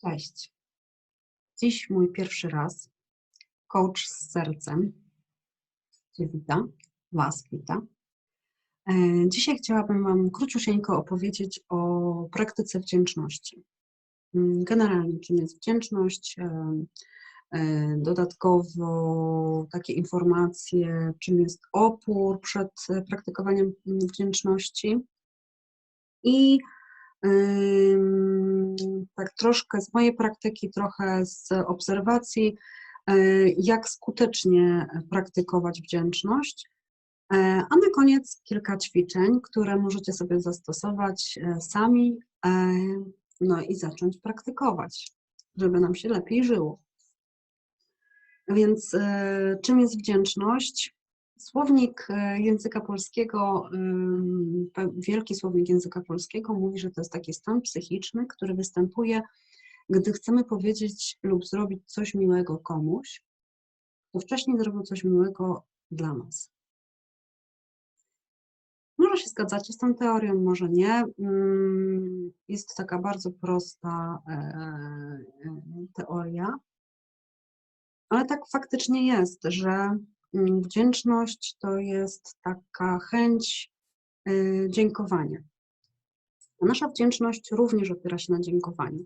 Cześć. Dziś mój pierwszy raz. Coach z sercem. Cię wita, Was wita. E, Dzisiaj chciałabym Wam króciusieńko opowiedzieć o praktyce wdzięczności. Mm, Generalnie, czym jest wdzięczność, e, e, dodatkowo takie informacje, czym jest opór przed praktykowaniem mm, wdzięczności i tak troszkę z mojej praktyki, trochę z obserwacji, y, jak skutecznie praktykować wdzięczność. E, A na koniec kilka ćwiczeń, które możecie sobie zastosować e, sami, no i zacząć praktykować, żeby nam się lepiej żyło. Więc czym jest wdzięczność? Słownik e, języka polskiego, wielki słownik języka polskiego mówi, że to jest taki stan psychiczny, który występuje, gdy chcemy powiedzieć lub zrobić coś miłego komuś, to wcześniej zrobił coś miłego dla nas. Może się zgadzacie z tą teorią, może nie. Ym, Jest to taka bardzo prosta e, e, teoria, ale tak faktycznie jest, że mm, wdzięczność to jest taka chęć y, dziękowania. Nasza wdzięczność również opiera się na dziękowaniu.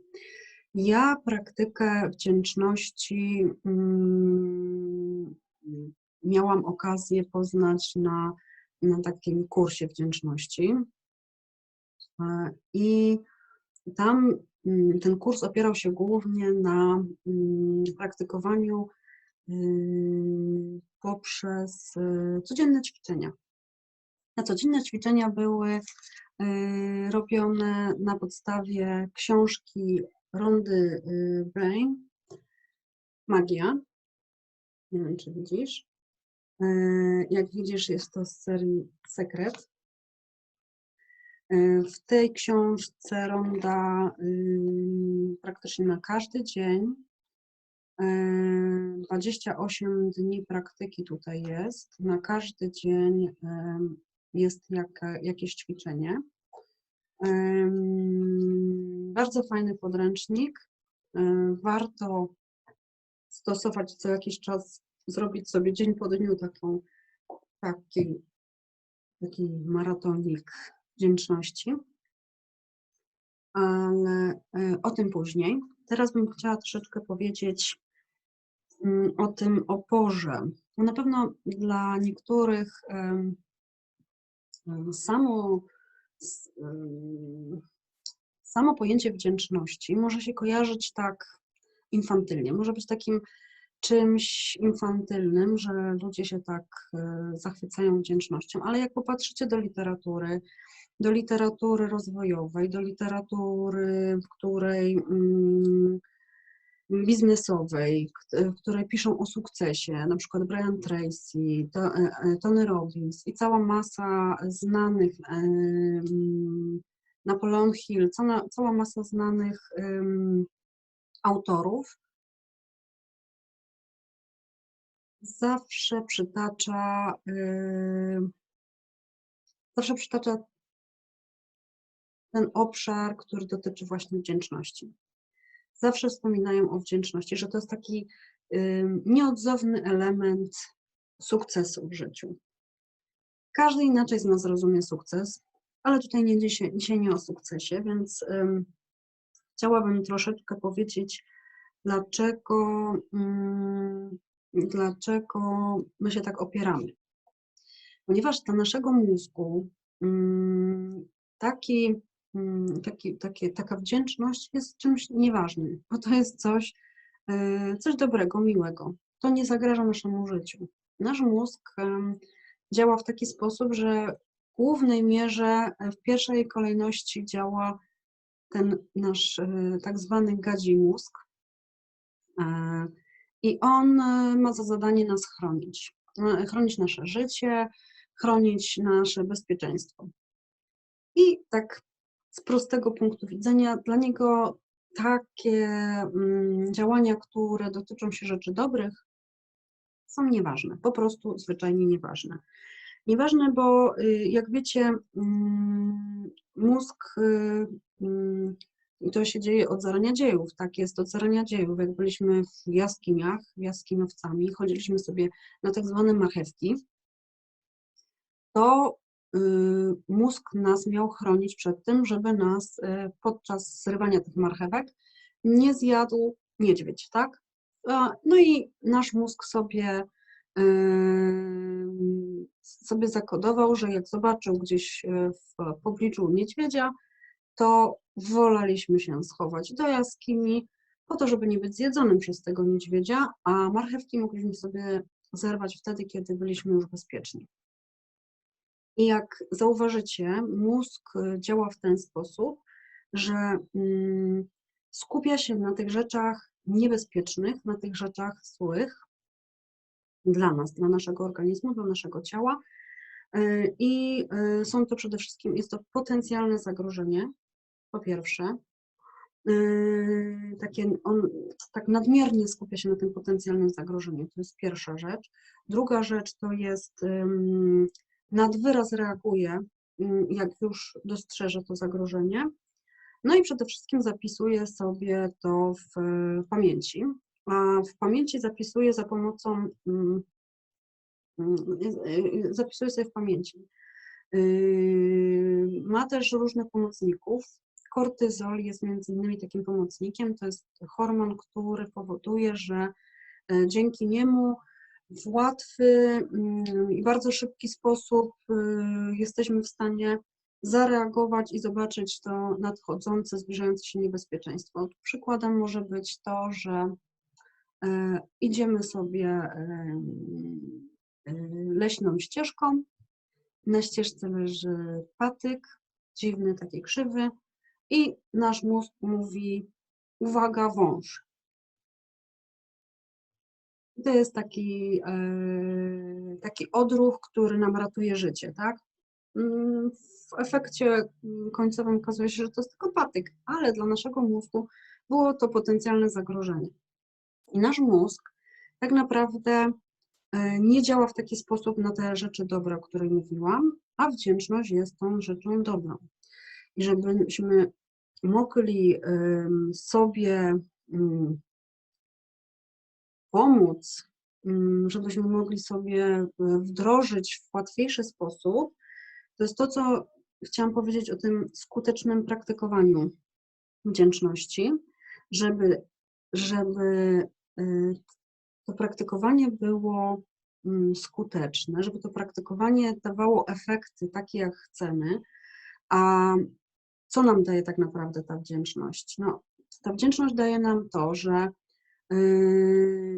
Ja praktykę wdzięczności mm, miałam okazję poznać na, na takim kursie wdzięczności. E, I tam mm, ten kurs opierał się głównie na mm, praktykowaniu poprzez y, codzienne ćwiczenia. Te codzienne ćwiczenia były y, robione na podstawie książki Rondy Brain, Magia. Nie wiem, czy widzisz. Jak widzisz, jest to z serii Sekret. W tej książce Ronda praktycznie na każdy dzień, 28 dni praktyki tutaj jest, na każdy dzień jest jak, jakieś ćwiczenie. Bardzo fajny podręcznik. y, Warto stosować co jakiś czas, zrobić sobie dzień po dniu taką, taki, taki maratonik wdzięczności. Ale y, o tym później. Teraz bym chciała troszeczkę powiedzieć o tym oporze. No Na pewno dla niektórych samo, samo pojęcie wdzięczności może się kojarzyć tak infantylnie, może być takim czymś infantylnym, że ludzie się tak e, zachwycają wdzięcznością, ale jak popatrzycie do literatury, do literatury rozwojowej, do literatury, w której mm, biznesowej, k- w której piszą o sukcesie, na przykład Brian Tracy, e, e, Tony Robbins i cała masa znanych, Napoleon Hill, cała, masa znanych autorów, zawsze przytacza, zawsze przytacza ten obszar, który dotyczy właśnie wdzięczności. Zawsze wspominają o wdzięczności, że to jest taki nieodzowny element sukcesu w życiu. Każdy inaczej z nas rozumie sukces, ale tutaj nie dzisiaj, dzisiaj nie o sukcesie, więc ym, chciałabym troszeczkę powiedzieć, dlaczego, mm, dlaczego my się tak opieramy. Ponieważ dla naszego mózgu mm, taki, taki, takie, taka wdzięczność jest czymś nieważnym, bo to jest coś, y, coś dobrego, miłego. To nie zagraża naszemu życiu. Nasz mózg działa w taki sposób, że w głównej mierze e, w pierwszej kolejności działa ten nasz e, tak zwany gadzi mózg. E, I on e, ma za zadanie nas chronić. E, Chronić nasze życie, chronić nasze bezpieczeństwo. I tak z prostego punktu widzenia, dla niego takie mm, działania, które dotyczą się rzeczy dobrych, są nieważne, po prostu zwyczajnie nieważne. Nieważne, bo y, jak wiecie, mm, mózg y, mm, I to się dzieje od zarania dziejów, tak jest od zarania dziejów. Jak byliśmy w jaskiniach, jaskiniowcami, chodziliśmy sobie na tak zwane marchewki, to mózg nas miał chronić przed tym, żeby nas y, podczas zrywania tych marchewek nie zjadł niedźwiedź, tak? No i nasz mózg sobie, ym, sobie zakodował, że jak zobaczył gdzieś y, w pobliżu niedźwiedzia, to woleliśmy się schować do jaskini po to, żeby nie być zjedzonym przez tego niedźwiedzia, a marchewki mogliśmy sobie zerwać wtedy, kiedy byliśmy już bezpieczni. I jak zauważycie, mózg y, działa w ten sposób, że mm, skupia się na tych rzeczach niebezpiecznych, na tych rzeczach złych dla nas, dla naszego organizmu, dla naszego ciała. Y, I y, są to przede wszystkim, jest to potencjalne zagrożenie, po pierwsze. Takie on tak nadmiernie skupia się na tym potencjalnym zagrożeniu. To jest pierwsza rzecz. Druga rzecz to jest nad wyraz reaguje, ym, jak już dostrzeże to zagrożenie. No i przede wszystkim zapisuje sobie to w e, pamięci. A w pamięci zapisuje za pomocą, ym, zapisuje sobie w pamięci. Ma też różnych pomocników. Kortyzol jest między innymi takim pomocnikiem. To jest hormon, który powoduje, że e, dzięki niemu w łatwy mm, i bardzo szybki sposób y, jesteśmy w stanie zareagować i zobaczyć to nadchodzące, zbliżające się niebezpieczeństwo. Przykładem może być to, że e, idziemy sobie e, leśną ścieżką, na ścieżce leży patyk, dziwny, taki krzywy i nasz mózg mówi uwaga, wąż. To jest taki, e, taki odruch, który nam ratuje życie, tak? Mm, W efekcie końcowym okazuje się, że to jest tylko patyk, ale dla naszego mózgu było to potencjalne zagrożenie. I nasz mózg tak naprawdę e, nie działa w taki sposób na te rzeczy dobre, o których mówiłam, a wdzięczność jest tą rzeczą dobrą. I żebyśmy mogli sobie mm, pomóc, mm, żebyśmy mogli sobie e, wdrożyć w łatwiejszy sposób, to jest to, co chciałam powiedzieć o tym skutecznym praktykowaniu wdzięczności, żeby, żeby e, to praktykowanie było mm, skuteczne, żeby to praktykowanie dawało efekty takie, jak chcemy, a co nam daje tak naprawdę ta wdzięczność? No, ta wdzięczność daje nam to, że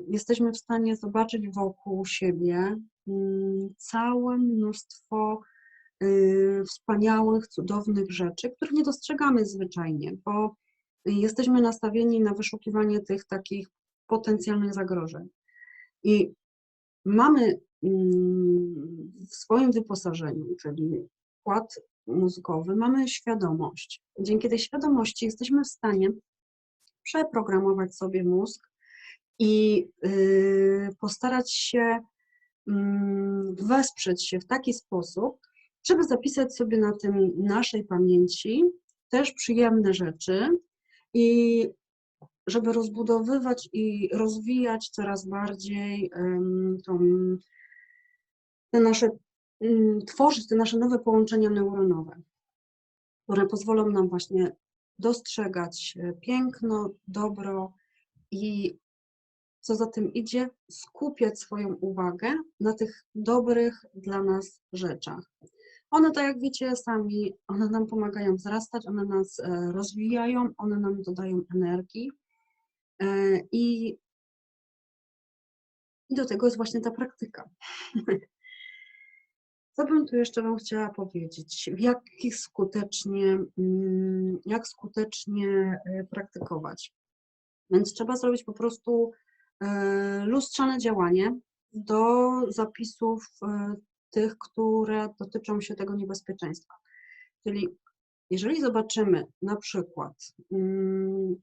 jesteśmy w stanie zobaczyć wokół siebie mm, całe mnóstwo yy, wspaniałych, cudownych rzeczy, których nie dostrzegamy zwyczajnie, bo jesteśmy nastawieni na wyszukiwanie tych takich potencjalnych zagrożeń. I mamy mm, w swoim wyposażeniu, czyli układ mózgowy, mamy świadomość. Dzięki tej świadomości jesteśmy w stanie przeprogramować sobie mózg i y, postarać się mm, wesprzeć się w taki sposób, żeby zapisać sobie na tym naszej pamięci też przyjemne rzeczy i żeby rozbudowywać i rozwijać coraz bardziej tą, te nasze, mm, tworzyć te nasze nowe połączenia neuronowe, które pozwolą nam właśnie dostrzegać e, piękno, dobro i co za tym idzie, skupiać swoją uwagę na tych dobrych dla nas rzeczach. One, tak jak wiecie sami, one nam pomagają wzrastać, one nas e, rozwijają, one nam dodają energii e, i, i do tego jest właśnie ta praktyka. Co bym tu jeszcze Wam chciała powiedzieć? W jakich skutecznie, mm, jak skutecznie e, praktykować? Więc trzeba zrobić po prostu lustrzane działanie do zapisów e, tych, które dotyczą się tego niebezpieczeństwa. Czyli jeżeli zobaczymy na przykład, mm,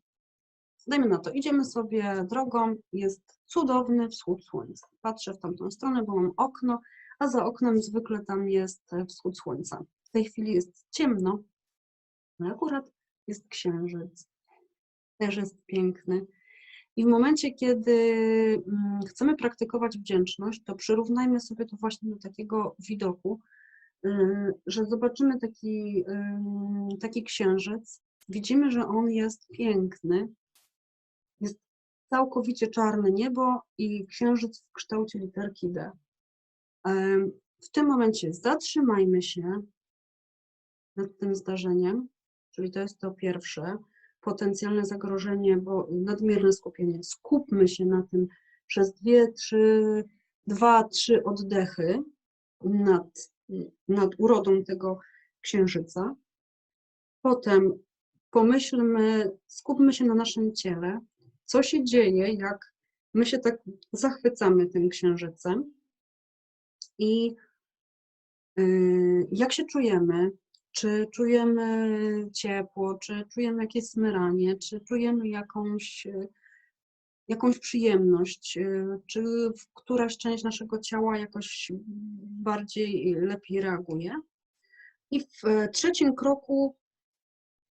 dajmy na to, idziemy sobie drogą, jest cudowny wschód słońca. Patrzę w tamtą stronę, bo mam okno, a za oknem zwykle tam jest wschód słońca. W tej chwili jest ciemno, ale akurat jest księżyc. też jest piękny. I w momencie, kiedy mm, chcemy praktykować wdzięczność, to przyrównajmy sobie to właśnie do takiego widoku, y, że zobaczymy taki, y, taki księżyc, widzimy, że on jest piękny, jest całkowicie czarne niebo i księżyc w kształcie literki D. W tym momencie zatrzymajmy się nad tym zdarzeniem, czyli to jest to pierwsze, potencjalne zagrożenie, bo nadmierne skupienie. Skupmy się na tym przez dwie, trzy, dwa, trzy oddechy nad, nad urodą tego księżyca. Potem pomyślmy, skupmy się na naszym ciele, co się dzieje, jak my się tak zachwycamy tym księżycem i yy, jak się czujemy, czy czujemy ciepło, czy czujemy jakieś smyranie, czy czujemy jakąś, jakąś przyjemność, czy któraś część naszego ciała jakoś bardziej lepiej reaguje. I w trzecim kroku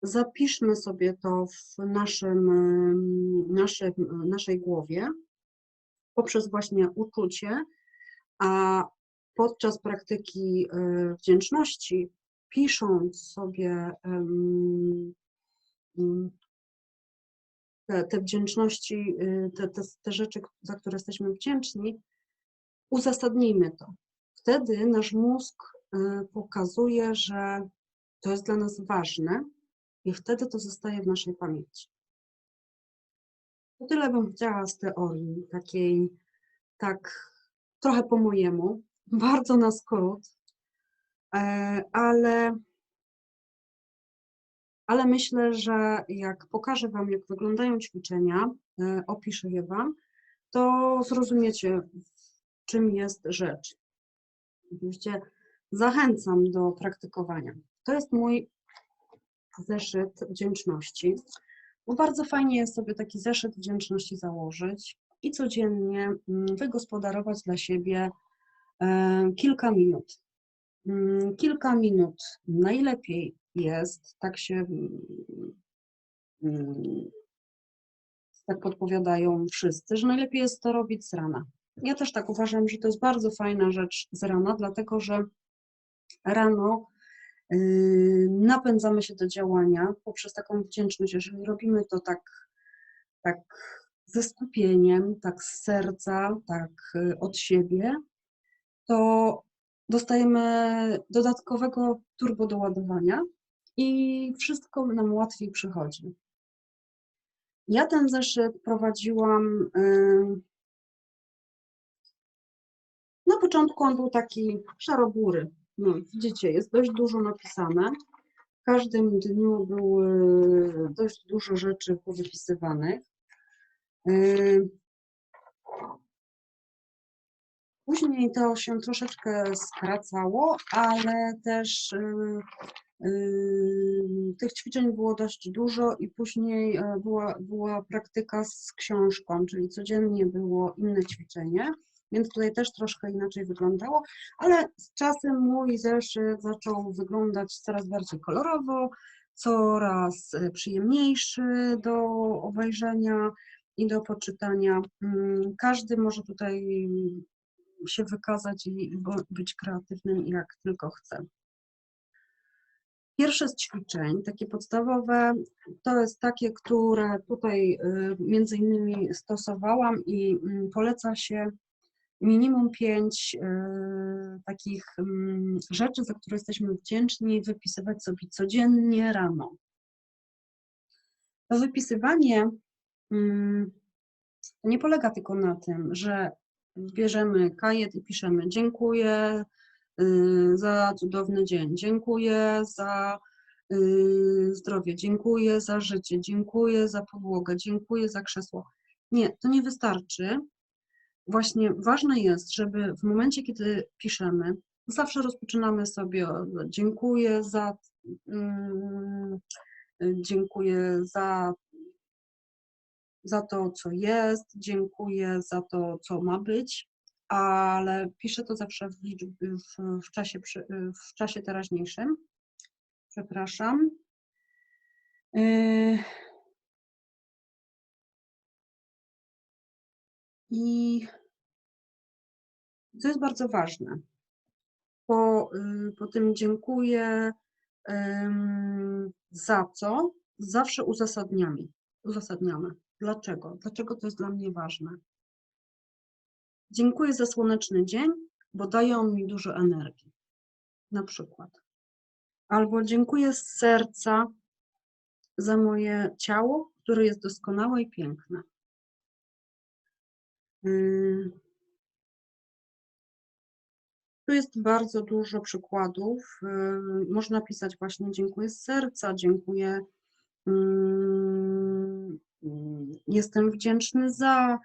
zapiszmy sobie to w naszym, naszym, naszej głowie poprzez właśnie uczucie, a podczas praktyki e, wdzięczności pisząc sobie te, te wdzięczności, y, te, te, te rzeczy, za które jesteśmy wdzięczni, uzasadnijmy to. Wtedy nasz mózg y, pokazuje, że to jest dla nas ważne i wtedy to zostaje w naszej pamięci. To tyle bym chciała z teorii, takiej, tak trochę po mojemu, bardzo na skrót, ale, ale myślę, że jak pokażę Wam, jak wyglądają ćwiczenia, e, opiszę je Wam, to zrozumiecie, czym jest rzecz. Oczywiście zachęcam do praktykowania. To jest mój zeszyt wdzięczności, bo bardzo fajnie jest sobie taki zeszyt wdzięczności założyć i codziennie mm, wygospodarować dla siebie e, kilka minut. Mm, kilka minut najlepiej jest, tak się mm, tak podpowiadają wszyscy, że najlepiej jest to robić z rana. Ja też tak uważam, że to jest bardzo fajna rzecz z rana, dlatego że rano yy, napędzamy się do działania poprzez taką wdzięczność. Jeżeli robimy to tak, tak ze skupieniem, tak z serca, tak yy, od siebie, to dostajemy dodatkowego turbo doładowania i wszystko nam łatwiej przychodzi. Ja ten zeszyt prowadziłam. Na początku on był taki szarobury. No, widzicie, jest dość dużo napisane. W każdym dniu było dość dużo rzeczy powypisywanych. Później to się troszeczkę skracało, ale też y, y, tych ćwiczeń było dość dużo i później e, była, była praktyka z książką, czyli codziennie było inne ćwiczenie, więc tutaj też troszkę inaczej wyglądało, ale z czasem mój zeszyt zaczął wyglądać coraz bardziej kolorowo, coraz e, przyjemniejszy do obejrzenia i do poczytania. Mm, każdy może tutaj się wykazać i być kreatywnym jak tylko chce. Pierwsze z ćwiczeń, takie podstawowe, to jest takie, które tutaj y, między innymi stosowałam i mm, poleca się minimum pięć y, takich mm, rzeczy, za które jesteśmy wdzięczni, wypisywać sobie codziennie rano. To wypisywanie mm, nie polega tylko na tym, że bierzemy kajet i piszemy dziękuję y, za cudowny dzień, dziękuję za y, zdrowie, dziękuję za życie, dziękuję za podłogę, dziękuję za krzesło. Nie, to nie wystarczy. Właśnie ważne jest, żeby w momencie, kiedy piszemy, zawsze rozpoczynamy sobie dziękuję za, mm, dziękuję za za to, co jest, dziękuję za to, co ma być, ale piszę to zawsze w, w, w, czasie, w czasie teraźniejszym. Przepraszam. Yy. I co jest bardzo ważne, po, yy, po tym dziękuję za co zawsze uzasadniamy. uzasadniamy. Dlaczego? Dlaczego to jest dla mnie ważne? Dziękuję za słoneczny dzień, bo daje on mi dużo energii. Na przykład. Albo dziękuję z serca za moje ciało, które jest doskonałe i piękne. Ym, Tu jest bardzo dużo przykładów. Ym, Można pisać właśnie dziękuję z serca, dziękuję, ym, jestem wdzięczny za.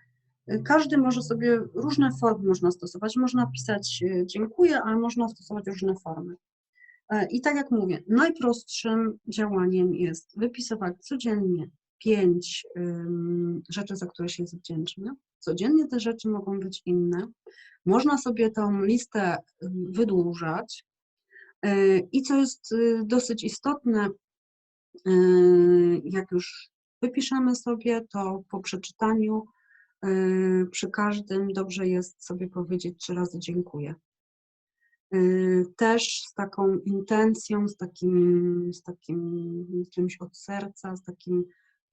Każdy może sobie, różne formy można stosować. Można pisać y, dziękuję, ale można stosować różne formy. E, I tak jak mówię, najprostszym działaniem jest wypisywać codziennie pięć rzeczy, za które się jest wdzięczny. Codziennie te rzeczy mogą być inne. Można sobie tą listę wydłużać. E, I co jest y, dosyć istotne, y, jak już wypiszemy sobie, to po przeczytaniu y, przy każdym dobrze jest sobie powiedzieć trzy razy dziękuję. Y, Też z taką intencją, z takim, z takim czymś od serca, z takim,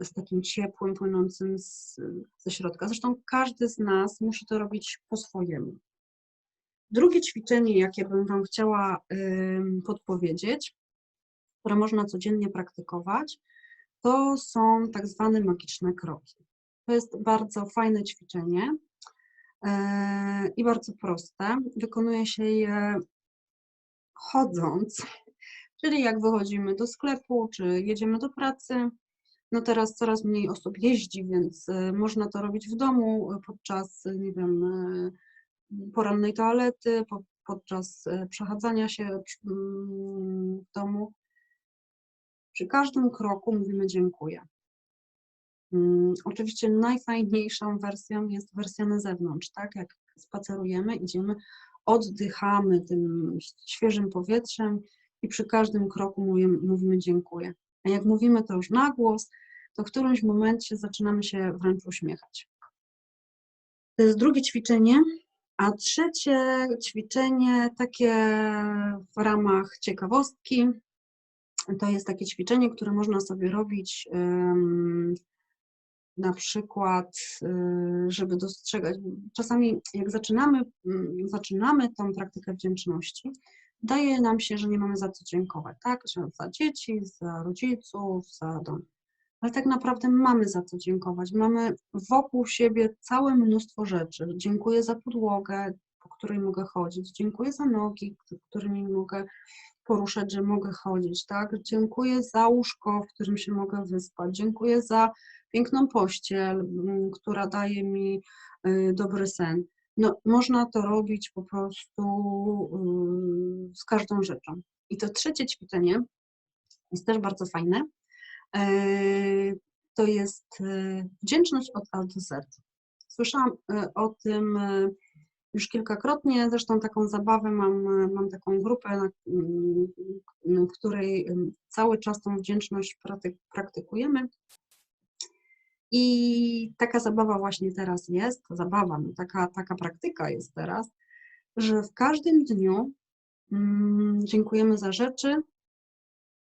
z takim ciepłym, płynącym z, ze środka. Zresztą każdy z nas musi to robić po swojemu. Drugie ćwiczenie, jakie bym Wam chciała ym, podpowiedzieć, które można codziennie praktykować, to są tak zwane magiczne kroki. To jest bardzo fajne ćwiczenie e, i bardzo proste. Wykonuje się je chodząc, czyli jak wychodzimy do sklepu, czy jedziemy do pracy. No teraz coraz mniej osób jeździ, więc e, można to robić w domu e, podczas, nie wiem, porannej toalety, po, podczas przechadzania się mm, w domu. Przy każdym kroku mówimy dziękuję. Mm, Oczywiście najfajniejszą wersją jest wersja na zewnątrz, tak? Jak spacerujemy, idziemy, oddychamy tym świeżym powietrzem i przy każdym kroku mówimy, mówimy dziękuję. A jak mówimy to już na głos, to w którymś momencie zaczynamy się wręcz uśmiechać. To jest drugie ćwiczenie. A trzecie ćwiczenie, takie w ramach ciekawostki, to jest takie ćwiczenie, które można sobie robić na przykład, y, żeby dostrzegać. Czasami jak zaczynamy, mm, zaczynamy tą praktykę wdzięczności, wydaje nam się, że nie mamy za co dziękować, tak? Za dzieci, za rodziców, za dom. Ale tak naprawdę mamy za co dziękować. Mamy wokół siebie całe mnóstwo rzeczy. Dziękuję za podłogę, po której mogę chodzić. Dziękuję za nogi, którymi mogę poruszać, że mogę chodzić, tak? Dziękuję za łóżko, w którym się mogę wyspać. Dziękuję za piękną pościel, mm, która daje mi y, dobry sen. No, można to robić po prostu y, z każdą rzeczą. I to trzecie ćwiczenie jest też bardzo fajne. E, To jest y, wdzięczność od A do Z. Słyszałam y, o tym y, już kilkakrotnie, zresztą taką zabawę mam, mam taką grupę, na, mm, w której ym, cały czas tą wdzięczność praktykujemy. I taka zabawa właśnie teraz jest, zabawa, no taka, taka praktyka jest teraz, że w każdym dniu mm, dziękujemy za rzeczy,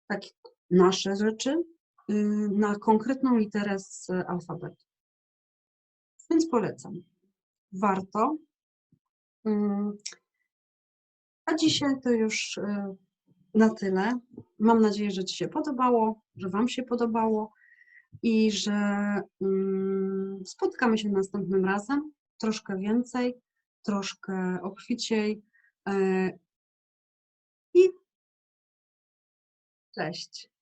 takie nasze rzeczy, y, na konkretną literę z alfabetu. Więc polecam. Warto. Mm, A dzisiaj to już y, na tyle. Mam nadzieję, że Ci się podobało, że Wam się podobało i że mm, spotkamy się następnym razem. Troszkę więcej, troszkę obficiej. y, I cześć.